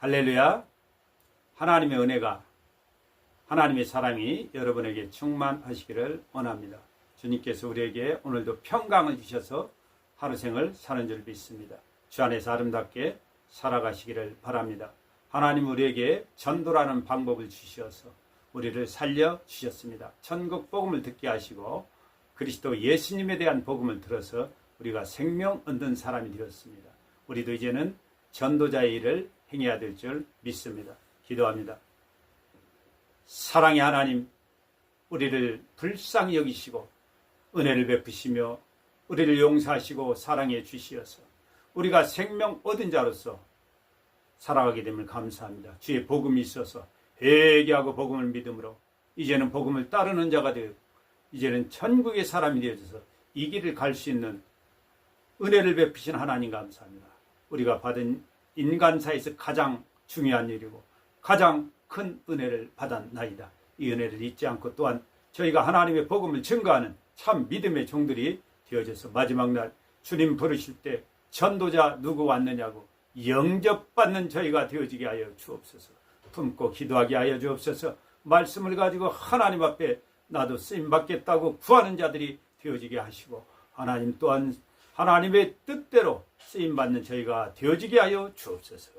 할렐루야. 하나님의 은혜가 하나님의 사랑이 여러분에게 충만하시기를 원합니다. 주님께서 우리에게 오늘도 평강을 주셔서 하루 생을 사는 줄 믿습니다. 주 안에서 아름답게 살아가시기를 바랍니다. 하나님 우리에게 전도라는 방법을 주셔서 우리를 살려 주셨습니다. 천국 복음을 듣게 하시고 그리스도 예수님에 대한 복음을 들어서 우리가 생명 얻는 사람이 되었습니다. 우리도 이제는 전도자의 일을 행해야 될 줄 믿습니다. 기도합니다. 사랑의 하나님, 우리를 불쌍히 여기시고 은혜를 베푸시며 우리를 용서하시고 사랑해 주시어서 우리가 생명 얻은 자로서 살아가게 됨을 감사합니다. 주의 복음이 있어서 회개하고 복음을 믿음으로 이제는 복음을 따르는 자가 되어 이제는 천국의 사람이 되어져서 이 길을 갈 수 있는 은혜를 베푸신 하나님 감사합니다. 우리가 받은 인간사에서 가장 중요한 일이고 가장 큰 은혜를 받았나이다. 이 은혜를 잊지 않고 또한 저희가 하나님의 복음을 증거하는 참 믿음의 종들이 되어져서 마지막 날 주님 부르실 때 전도자 누구 왔느냐고 영접받는 저희가 되어지게 하여 주옵소서. 품고 기도하게 하여 주옵소서. 말씀을 가지고 하나님 앞에 나도 쓰임 받겠다고 구하는 자들이 되어지게 하시고 하나님 또한 하나님의 뜻대로 쓰임 받는 저희가 되어지게 하여 주옵소서.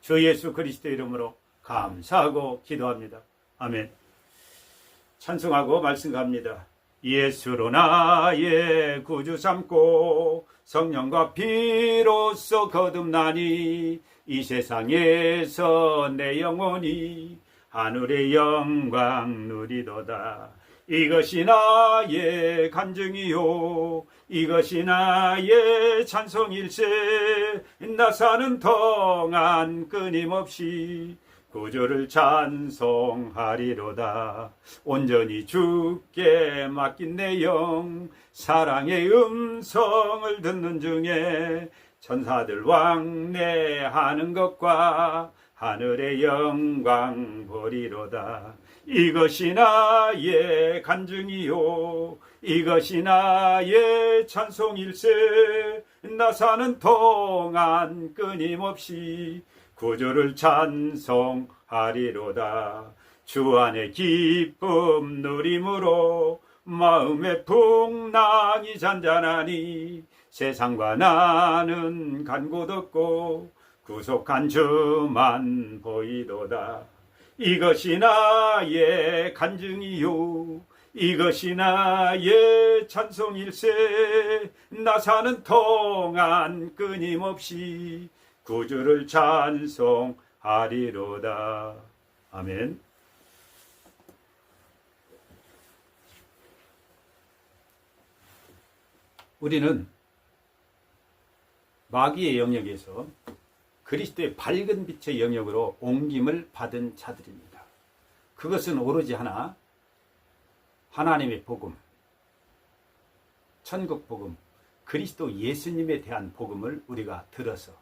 주 예수 그리스도 이름으로 감사하고 기도합니다. 아멘. 찬송하고 말씀 갑니다. 예수로 나의 구주 삼고 성령과 피로써 거듭나니 이 세상에서 내 영혼이 하늘의 영광 누리도다. 이것이 나의 간증이요. 이것이 나의 찬송일세. 나 사는 동안 끊임없이 구주를 찬송하리로다. 온전히 주께 맡긴 내 영 사랑의 음성을 듣는 중에 천사들 왕래하는 것과 하늘의 영광 보리로다 이것이 나의 간증이요. 이것이 나의 찬송일세. 나 사는 동안 끊임없이 구주를 찬송하리로다. 주 안에 기쁨 누림으로 마음의 풍랑이 잔잔하니 세상과 나는 간곳 없고 구속한 주만 보이도다 이것이 나의 간증이요. 이것이 나의 찬송일세. 나 사는 동안 끊임없이 구주를 찬송하리로다. 아멘. 우리는 마귀의 영역에서 그리스도의 밝은 빛의 영역으로 옮김을 받은 자들입니다. 그것은 오로지 하나 하나님의 복음, 천국 복음, 그리스도 예수님에 대한 복음을 우리가 들어서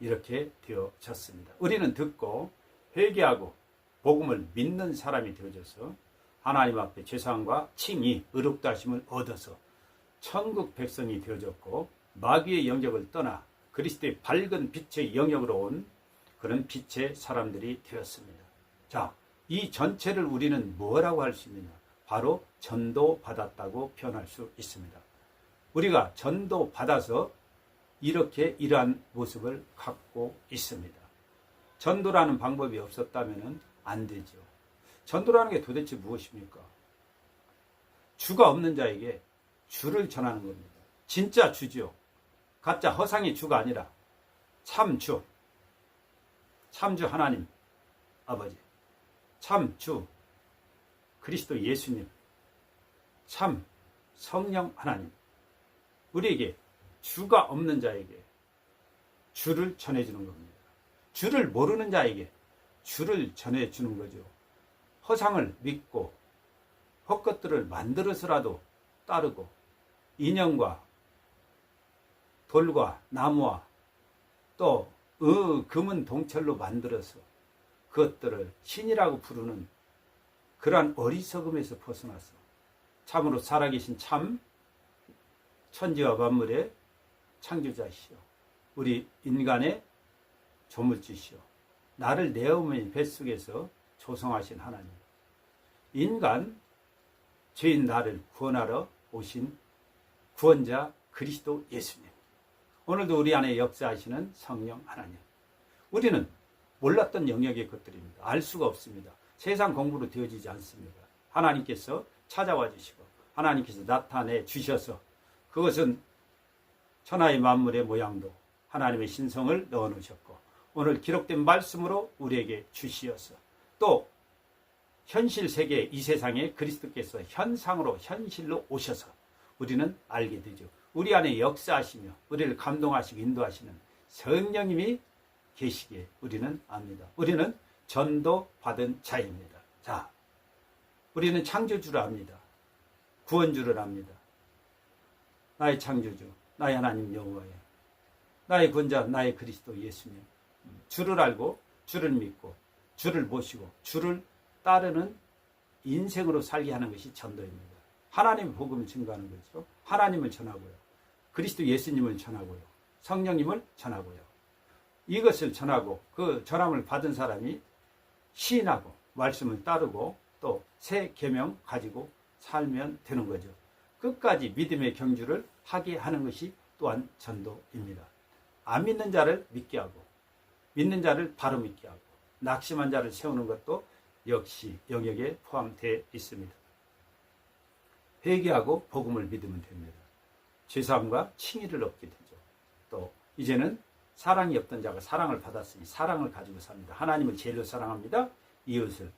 이렇게 되어졌습니다. 우리는 듣고 회개하고 복음을 믿는 사람이 되어져서 하나님 앞에 죄상과 칭의, 의롭다심을 얻어서 천국 백성이 되어졌고 마귀의 영역을 떠나 그리스도의 밝은 빛의 영역으로 온 그런 빛의 사람들이 되었습니다. 자, 이 전체를 우리는 뭐라고 할 수 있느냐? 바로 전도 받았다고 표현할 수 있습니다. 우리가 전도 받아서 이렇게 이러한 모습을 갖고 있습니다. 전도라는 방법이 없었다면 안 되죠. 전도라는 게 도대체 무엇입니까? 주가 없는 자에게 주를 전하는 겁니다. 진짜 주죠. 가짜 허상의 주가 아니라 참주. 참주 하나님 아버지. 참주 그리스도 예수님. 참 성령 하나님. 우리에게 주가 없는 자에게 주를 전해주는 겁니다. 주를 모르는 자에게 주를 전해주는 거죠. 허상을 믿고 헛것들을 만들어서라도 따르고 인형과 돌과 나무와 또 의, 금은 동철로 만들어서 그것들을 신이라고 부르는 그러한 어리석음에서 벗어나서 참으로 살아계신 참 천지와 만물의 창조자시오. 우리 인간의 조물주시오. 나를 내 어머니 뱃속에서 조성하신 하나님. 인간, 죄인 나를 구원하러 오신 구원자 그리스도 예수님. 오늘도 우리 안에 역사하시는 성령 하나님. 우리는 몰랐던 영역의 것들입니다. 알 수가 없습니다. 세상 공부로 되어지지 않습니다. 하나님께서 찾아와 주시고 하나님께서 나타내 주셔서 그것은 천하의 만물의 모양도 하나님의 신성을 넣어 놓으셨고 오늘 기록된 말씀으로 우리에게 주시어서 또 현실 세계 이 세상에 그리스도께서 현상으로 현실로 오셔서 우리는 알게 되죠. 우리 안에 역사하시며 우리를 감동하시고 인도하시는 성령님이 계시기에 우리는 압니다. 우리는 전도 받은 자입니다. 자, 우리는 창조주를 압니다. 구원주를 압니다. 나의 창조주, 나의 하나님 여호와의 나의 구원자, 나의 그리스도 예수님. 주를 알고 주를 믿고 주를 모시고 주를 따르는 인생으로 살게 하는 것이 전도입니다. 하나님의 복음을 증거하는 거죠. 하나님을 전하고요. 그리스도 예수님을 전하고요. 성령님을 전하고요. 이것을 전하고 그 전함을 받은 사람이 시인하고 말씀을 따르고 또 새 계명 가지고 살면 되는 거죠. 끝까지 믿음의 경주를 하게 하는 것이 또한 전도입니다. 안 믿는 자를 믿게 하고 믿는 자를 바로 믿게 하고 낙심한 자를 세우는 것도 역시 영역에 포함되어 있습니다. 회개하고 복음을 믿으면 됩니다. 죄사함과 칭의를 얻게 되죠. 또 이제는 사랑이 없던 자가 사랑을 받았으니 사랑을 가지고 삽니다. 하나님을 제일로 사랑합니다. 이웃을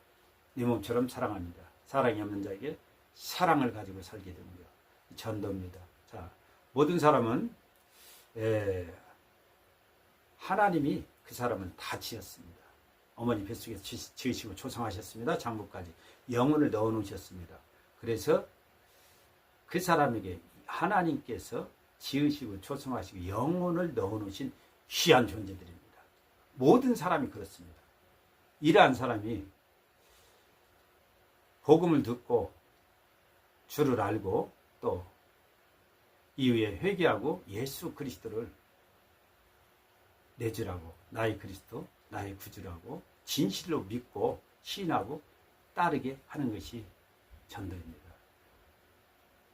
내 몸처럼 사랑합니다. 사랑이 없는 자에게 사랑을 가지고 살게 됩니다. 전도입니다. 자, 모든 사람은 에, 하나님이 그 사람은 다 지었습니다. 어머니 뱃속에서 지- 지으시고 조성하셨습니다. 장부까지 영혼을 넣어 놓으셨습니다. 그래서 그 사람에게 하나님께서 지으시고 조성하시고 영혼을 넣어 놓으신 귀한 존재들입니다. 모든 사람이 그렇습니다. 이러한 사람이 복음을 듣고 주를 알고 또 이후에 회개하고 예수 그리스도를 내 주라고 나의 그리스도 나의 구주라고 진실로 믿고 신하고 따르게 하는 것이 전도입니다.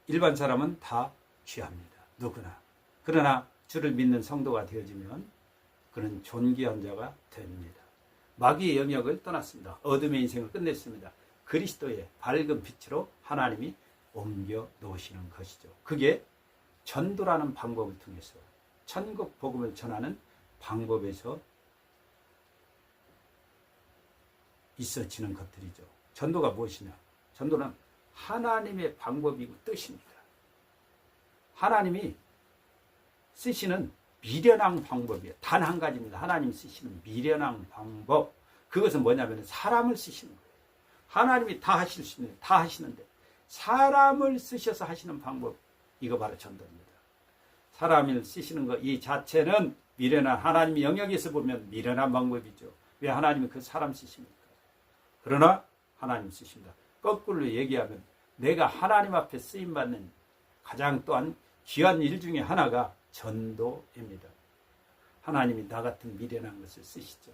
일반 사람은 다 취합니다. 누구나. 그러나 주를 믿는 성도가 되어지면 그는 존귀한 자가 됩니다. 마귀의 영역을 떠났습니다. 어둠의 인생을 끝냈습니다. 그리스도의 밝은 빛으로 하나님이 옮겨 놓으시는 것이죠. 그게 전도라는 방법을 통해서 천국 복음을 전하는 방법에서 있어지는 것들이죠. 전도가 무엇이냐? 전도는 하나님의 방법이고 뜻입니다. 하나님이 쓰시는 미련한 방법이에요. 단 한 가지입니다. 하나님 쓰시는 미련한 방법. 그것은 뭐냐면 사람을 쓰시는 거예요. 하나님이 다 하실 수 있는, 다 하시는데 사람을 쓰셔서 하시는 방법. 이거 바로 전도입니다. 사람을 쓰시는 것 이 자체는 미련한 하나님의 영역에서 보면 미련한 방법이죠. 왜 하나님이 그 사람 쓰십니까? 그러나 하나님 쓰십니다. 거꾸로 얘기하면 내가 하나님 앞에 쓰임 받는 가장 또한 귀한 일 중에 하나가 전도입니다. 하나님이 나 같은 미련한 것을 쓰시죠.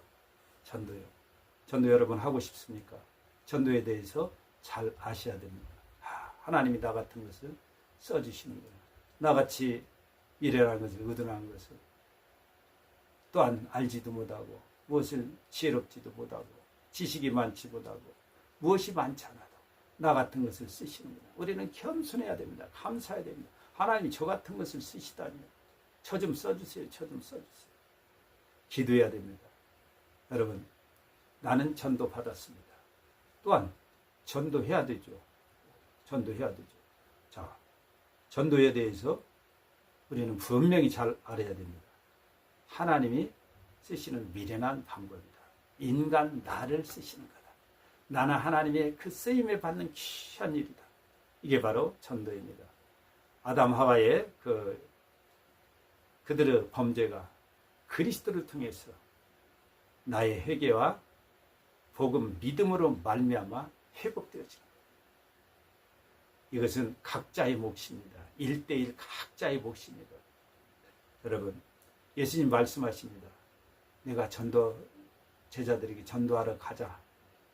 전도요. 전도 여러분 하고 싶습니까? 전도에 대해서 잘 아셔야 됩니다. 아, 하나님이 나 같은 것을 써주시는 거예요. 나같이 미련한 것을 의존한 것을 또한 알지도 못하고 무엇을 지혜롭지도 못하고 지식이 많지 못하고 무엇이 않아도 나 같은 것을 쓰시는 거예요. 우리는 겸손해야 됩니다. 감사해야 됩니다. 하나님이 저 같은 것을 쓰시다니 저 좀 써주세요. 저 좀 써주세요. 기도해야 됩니다. 여러분 나는 전도 받았습니다. 또한 전도해야 되죠. 전도해야 되죠. 자, 전도에 대해서 우리는 분명히 잘 알아야 됩니다. 하나님이 쓰시는 미련한 방법이다. 인간 나를 쓰시는 거다. 나는 하나님의 그 쓰임에 받는 귀한 일이다. 이게 바로 전도입니다. 아담 하와의 그 그들의 범죄가 그리스도를 통해서 나의 회개와 복음 믿음으로 말미암아 회복되어지는. 이것은 각자의 몫입니다. 일대일 각자의 몫입니다. 여러분, 예수님 말씀하십니다. 내가 전도 제자들에게 전도하러 가자.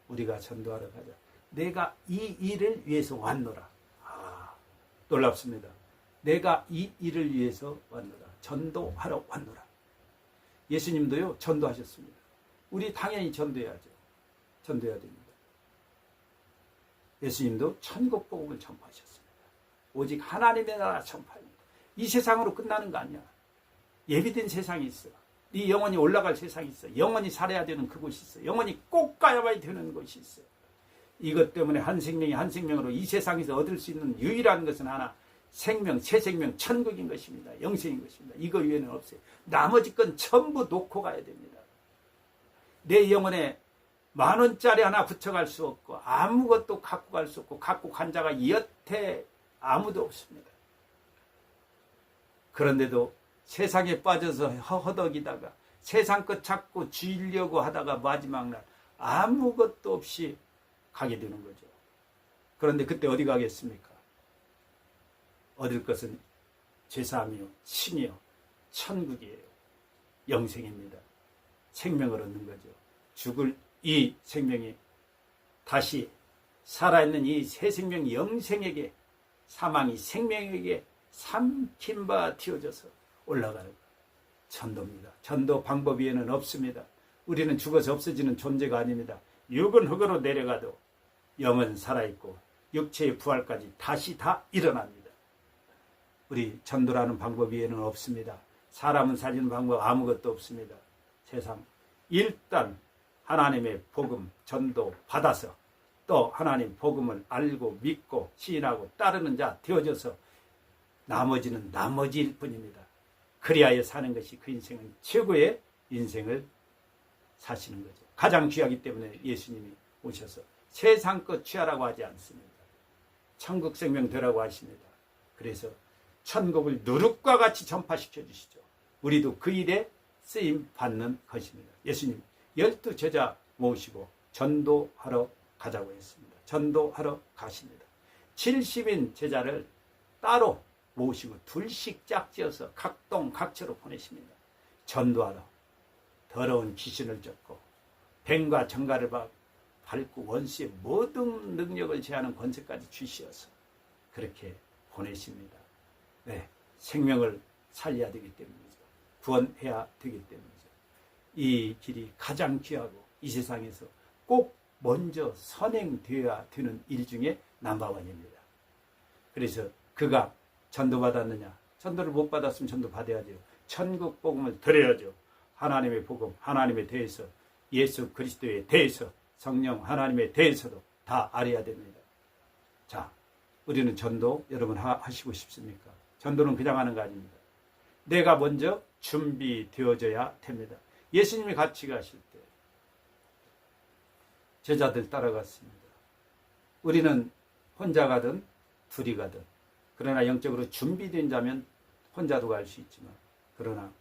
우리가 전도하러 가자. 내가 이 일을 위해서 왔노라. 아, 놀랍습니다. 내가 이 일을 위해서 왔노라. 전도하러 왔노라. 예수님도요, 전도하셨습니다. 우리 당연히 전도해야죠. 전도해야 됩니다. 예수님도 천국 복음을 전파하셨습니다. 오직 하나님의 나라 전파입니다. 이 세상으로 끝나는 거 아니야. 예비된 세상이 있어. 네 영원히 올라갈 세상이 있어. 영원히 살아야 되는 그곳이 있어. 영원히 꼭 가야만 되는 곳이 있어. 이것 때문에 한 생명이 한 생명으로 이 세상에서 얻을 수 있는 유일한 것은 하나 생명, 새 생명, 천국인 것입니다. 영생인 것입니다. 이거 위에는 없어요. 나머지 건 전부 놓고 가야 됩니다. 내 영혼에 만 원짜리 하나 붙여갈 수 없고 아무것도 갖고 갈 수 없고 갖고 간 자가 여태 아무도 없습니다. 그런데도 세상에 빠져서 허덕이다가 세상 것 찾고 쥐려고 하다가 마지막 날 아무것도 없이 가게 되는 거죠. 그런데 그때 어디 가겠습니까? 얻을 것은 제사함이요, 신이요, 천국이에요. 영생입니다. 생명을 얻는 거죠. 죽을 이 생명이 다시 살아있는 이 새 생명 영생에게 사망이 생명에게 삼킨 바 튀어져서 올라가는 것. 전도입니다. 전도 방법 위에는 없습니다. 우리는 죽어서 없어지는 존재가 아닙니다. 육은 흙으로 내려가도 영은 살아있고 육체의 부활까지 다시 다 일어납니다. 우리 전도라는 방법 위에는 없습니다. 사람은 살리는 방법 아무것도 없습니다. 세상 일단 하나님의 복음 전도 받아서 또 하나님 복음을 알고 믿고 시인하고 따르는 자 되어져서 나머지는 나머지일 뿐입니다. 그리하여 사는 것이 그 인생은 최고의 인생을 사시는 거죠. 가장 귀하기 때문에 예수님이 오셔서 세상 것 취하라고 하지 않습니다. 천국 생명 되라고 하십니다. 그래서 천국을 누룩과 같이 전파시켜 주시죠. 우리도 그 일에 쓰임 받는 것입니다. 예수님 열두 제자 모시고 전도하러 가자고 했습니다. 전도하러 가십니다. 70인 제자를 따로 모시고 둘씩 짝지어서 각동 각처로 보내십니다. 전도하러 더러운 귀신을 쫓고 뱀과 정갈을 밟고 원수의 모든 능력을 제하는 권세까지 주시어서 그렇게 보내십니다. 네, 생명을 살려야 되기 때문이죠. 구원해야 되기 때문이죠. 이 길이 가장 귀하고 이 세상에서 꼭 먼저 선행되어야 되는 일 중에 남바원입니다. 그래서 그가 전도받았느냐? 전도를 못 받았으면 전도 받아야죠. 천국 복음을 들어야죠. 하나님의 복음, 하나님에 대해서, 예수 그리스도에 대해서, 성령 하나님에 대해서도 다 알아야 됩니다. 자, 우리는 전도 여러분 하, 시고 싶습니까? 전도는 그냥 하는 거 아닙니다. 내가 먼저 준비되어져야 됩니다. 예수님이 같이 가실 때 제자들 따라갔습니다. 우리는 혼자 가든 둘이 가든 그러나 영적으로 준비된 자면 혼자도 갈 수 있지만 그러나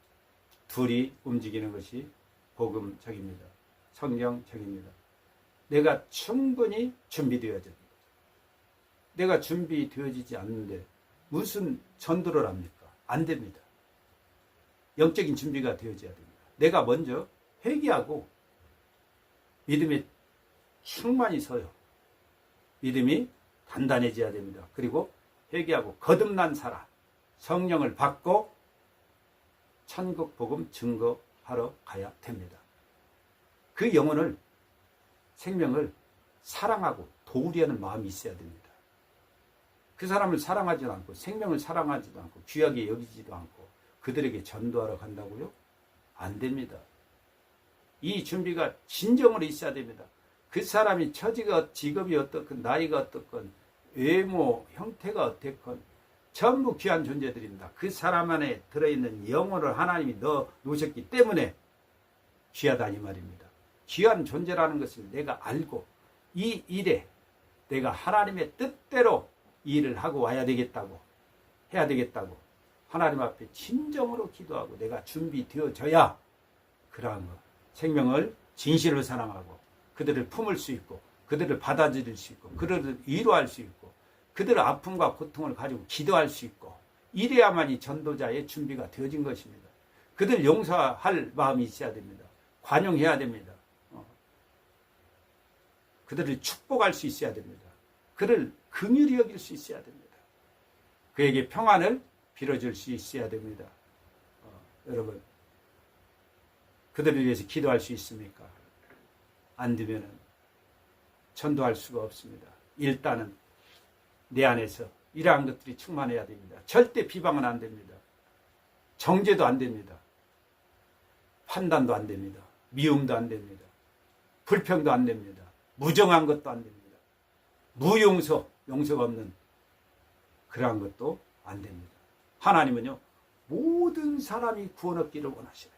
둘이 움직이는 것이 복음적입니다. 성경적입니다. 내가 충분히 준비되어야 됩니다. 내가 준비되어지지 않는데 무슨 전도를 합니까? 안 됩니다. 영적인 준비가 되어져야 됩니다. 내가 먼저 회개하고 믿음에 충만히 서요. 믿음이 단단해져야 됩니다. 그리고 회개하고 거듭난 사람, 성령을 받고 천국 복음 증거하러 가야 됩니다. 그 영혼을 생명을 사랑하고 도우려는 마음이 있어야 됩니다. 그 사람을 사랑하지도 않고 생명을 사랑하지도 않고 귀하게 여기지도 않고 그들에게 전도하러 간다고요? 안 됩니다. 이 준비가 진정으로 있어야 됩니다. 그 사람이 처지가 직업이 어떻건 나이가 어떻건 외모 형태가 어떻건 전부 귀한 존재들입니다. 그 사람 안에 들어있는 영혼을 하나님이 넣어 놓으셨기 때문에 귀하다 이 말입니다. 귀한 존재라는 것을 내가 알고 이 일에 내가 하나님의 뜻대로 일을 하고 와야 되겠다고 해야 되겠다고 하나님 앞에 진정으로 기도하고 내가 준비되어져야 그러한 것 생명을 진실로 사랑하고 그들을 품을 수 있고 그들을 받아들일 수 있고 그들을 위로할 수 있고 그들의 아픔과 고통을 가지고 기도할 수 있고 이래야만이 전도자의 준비가 되어진 것입니다. 그들 용서할 마음이 있어야 됩니다. 관용해야 됩니다. 그들을 축복할 수 있어야 됩니다. 그를 긍휼히 여길 수 있어야 됩니다. 그에게 평안을 빌어줄 수 있어야 됩니다. 어, 여러분, 그들을 위해서 기도할 수 있습니까? 안 되면은 전도할 수가 없습니다. 일단은 내 안에서 이러한 것들이 충만해야 됩니다. 절대 비방은 안 됩니다. 정죄도 안 됩니다. 판단도 안 됩니다. 미움도 안 됩니다. 불평도 안 됩니다. 무정한 것도 안 됩니다. 무용서, 용서가 없는 그러한 것도 안 됩니다. 하나님은요, 모든 사람이 구원 얻기를 원하십니다.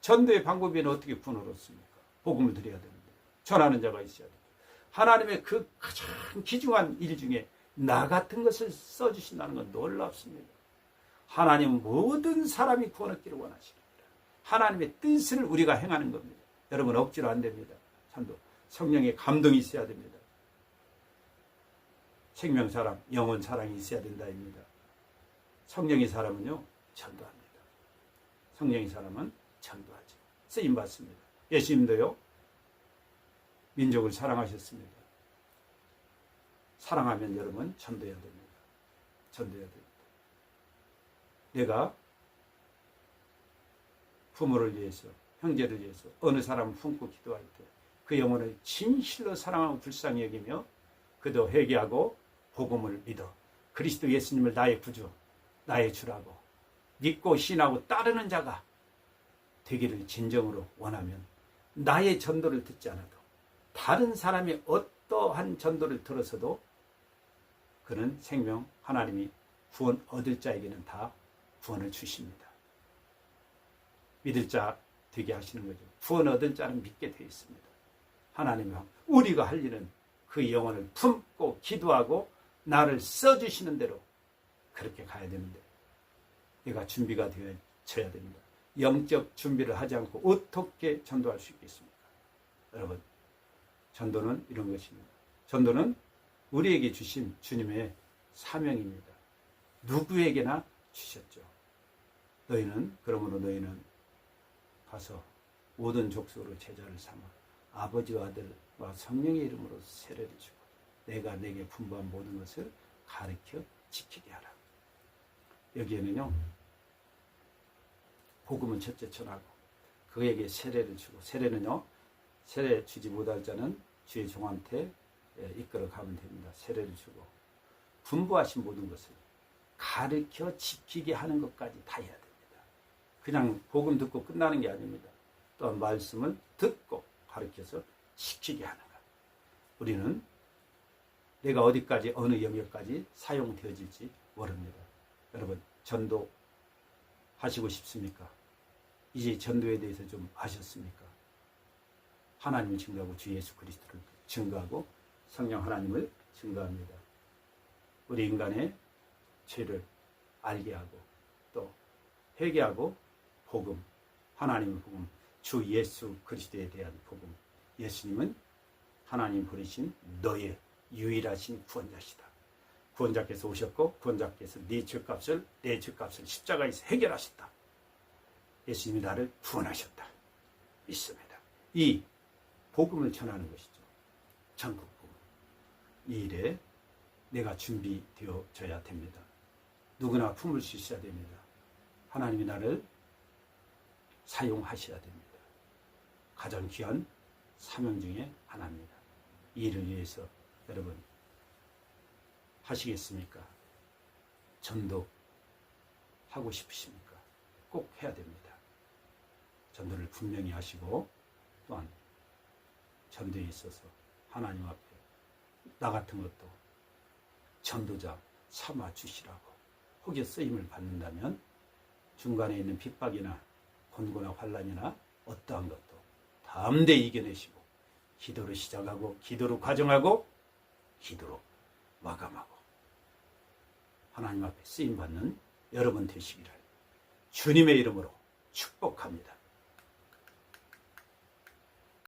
전도의 방법에는 어떻게 구원을 얻습니까? 복음을 드려야 됩니다. 전하는 자가 있어야 됩니다. 하나님의 그 가장 귀중한 일 중에 나 같은 것을 써주신다는 건 놀랍습니다. 하나님은 모든 사람이 구원 얻기를 원하십니다. 하나님의 뜻을 우리가 행하는 겁니다. 여러분 억지로 안 됩니다. 참도 성령의 감동이 있어야 됩니다. 생명 사랑, 영혼 사랑이 있어야 된다입니다. 성령의 사람은요 전도합니다. 성령의 사람은 전도하죠. 쓰임 받습니다. 예수님도요 민족을 사랑하셨습니다. 사랑하면 여러분 전도해야 됩니다. 전도해야 됩니다. 내가 부모를 위해서, 형제를 위해서 어느 사람을 품고 기도할 때 그 영혼을 진실로 사랑하고 불쌍히 여기며 그도 회개하고 복음을 믿어 그리스도 예수님을 나의 구주, 나의 주라고 믿고 신하고 따르는 자가 되기를 진정으로 원하면 나의 전도를 듣지 않아도 다른 사람의 어떠한 전도를 들어서도 그는 생명 하나님이 구원 얻을 자에게는 다 구원을 주십니다. 믿을 자 되게 하시는 거죠. 구원 얻을 자는 믿게 되어 있습니다. 하나님이 우리가 할 일은 그 영혼을 품고 기도하고 나를 써주시는 대로 그렇게 가야 되는데 내가 준비가 되어져야 됩니다. 영적 준비를 하지 않고 어떻게 전도할 수 있겠습니까? 여러분, 전도는 이런 것입니다. 전도는 우리에게 주신 주님의 사명입니다. 누구에게나 주셨죠. 너희는 그러므로 너희는 가서 모든 족속으로 제자를 삼아 아버지와 아들과 성령의 이름으로 세례를 주고 내가 내게 분부한 모든 것을 가르쳐 지키게 하라. 여기에는요. 복음은 첫째 전하고 그에게 세례를 주고 세례는요. 세례 주지 못할 자는 주의 종한테 예, 이끌어 가면 됩니다. 세례를 주고 분부하신 모든 것을 가르쳐 지키게 하는 것까지 다 해야 됩니다. 그냥 복음 듣고 끝나는 게 아닙니다. 또한 말씀을 듣고 가르쳐서 지키게 하는 것. 우리는 내가 어디까지 어느 영역까지 사용되어질지 모릅니다. 여러분 전도 하시고 싶습니까? 이제 전도에 대해서 좀 아셨습니까? 하나님을 증거하고 주 예수 그리스도를 증거하고 성령 하나님을 증거합니다. 우리 인간의 죄를 알게 하고 또 회개하고 복음, 하나님의 복음, 주 예수 그리스도에 대한 복음. 예수님은 하나님 부르신 너의 유일하신 구원자시다. 구원자께서 오셨고 구원자께서 네 죄값을 내 죄값을 십자가에서 해결하셨다. 예수님이 나를 구원하셨다. 믿습니다. 이 복음을 전하는 것이죠. 전국 복음. 이 일에 내가 준비되어져야 됩니다. 누구나 품을 수 있어야 됩니다. 하나님이 나를 사용하셔야 됩니다. 가장 귀한 사명 중에 하나입니다. 이 일을 위해서 여러분 하시겠습니까? 전도 하고 싶으십니까? 꼭 해야 됩니다. 전도를 분명히 하시고 또한 전도에 있어서 하나님 앞에 나 같은 것도 전도자 삼아 주시라고 혹여 쓰임을 받는다면 중간에 있는 핍박이나 곤고나 환란이나 어떠한 것도 담대히 이겨내시고 기도로 시작하고 기도로 과정하고 기도로 마감하고 하나님 앞에 쓰임 받는 여러분 되시기를 주님의 이름으로 축복합니다.